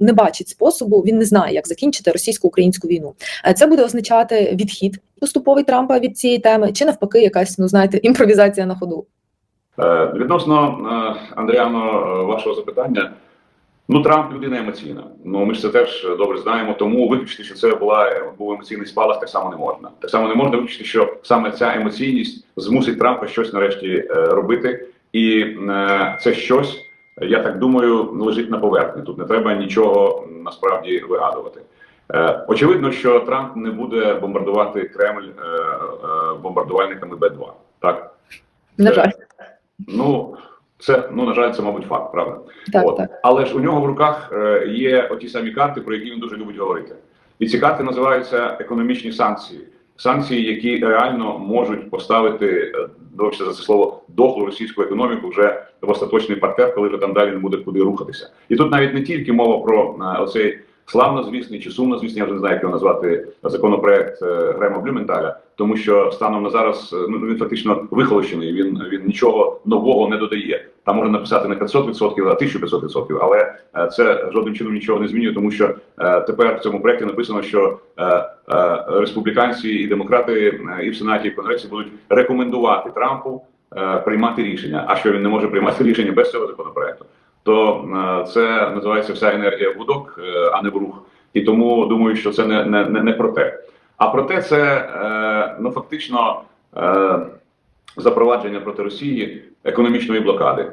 не бачить способу, він не знає, як закінчити російсько-українську війну. Е, Це буде означати відхід поступовий Трампа від цієї теми, чи навпаки, якась ну знаєте, імпровізація на ходу. Е, Відносно е, Андріано, вашого запитання. Ну, Трамп людина емоційна. Ну ми ж це теж добре знаємо. Тому виключити, що це була був емоційний спалах, так само не можна. Так само не можна виключити, що саме ця емоційність змусить Трампа щось нарешті робити, і це щось, я так думаю, лежить на поверхні. Тут не треба нічого насправді вигадувати. Е, очевидно, що Трамп не буде бомбардувати Кремль е, е, бомбардувальниками Б-2. Так На жаль, ну це ну на жаль, це мабуть факт, правда. так, От. так. Але ж у нього в руках є оті самі карти, про які він дуже любить говорити. І ці карти називаються економічні санкції. Санкції, які реально можуть поставити, довше за це слово, дохлу російську економіку вже в остаточний партер, коли вже там далі не буде куди рухатися. І тут навіть не тільки мова про е, оцей славнозвісний чи сумнозвісний, я вже не знаю, як його назвати законопроект е, Грема Блюменталя, тому що станом на зараз е, ну він фактично вихолощений. Він він нічого нового не додає. Там можна написати не 500%, а 1500%, але е, це жодним чином нічого не змінює, тому що тепер в цьому проекті написано, що республіканці і демократи і в сенаті і в конгресі будуть рекомендувати Трампу приймати рішення. А що він не може приймати рішення без цього законопроекту? То е, це називається вся енергія в гудок, е, а не в рух. І тому думаю, що це не, не, не, про те. А проте це е, ну фактично запровадження проти Росії економічної блокади.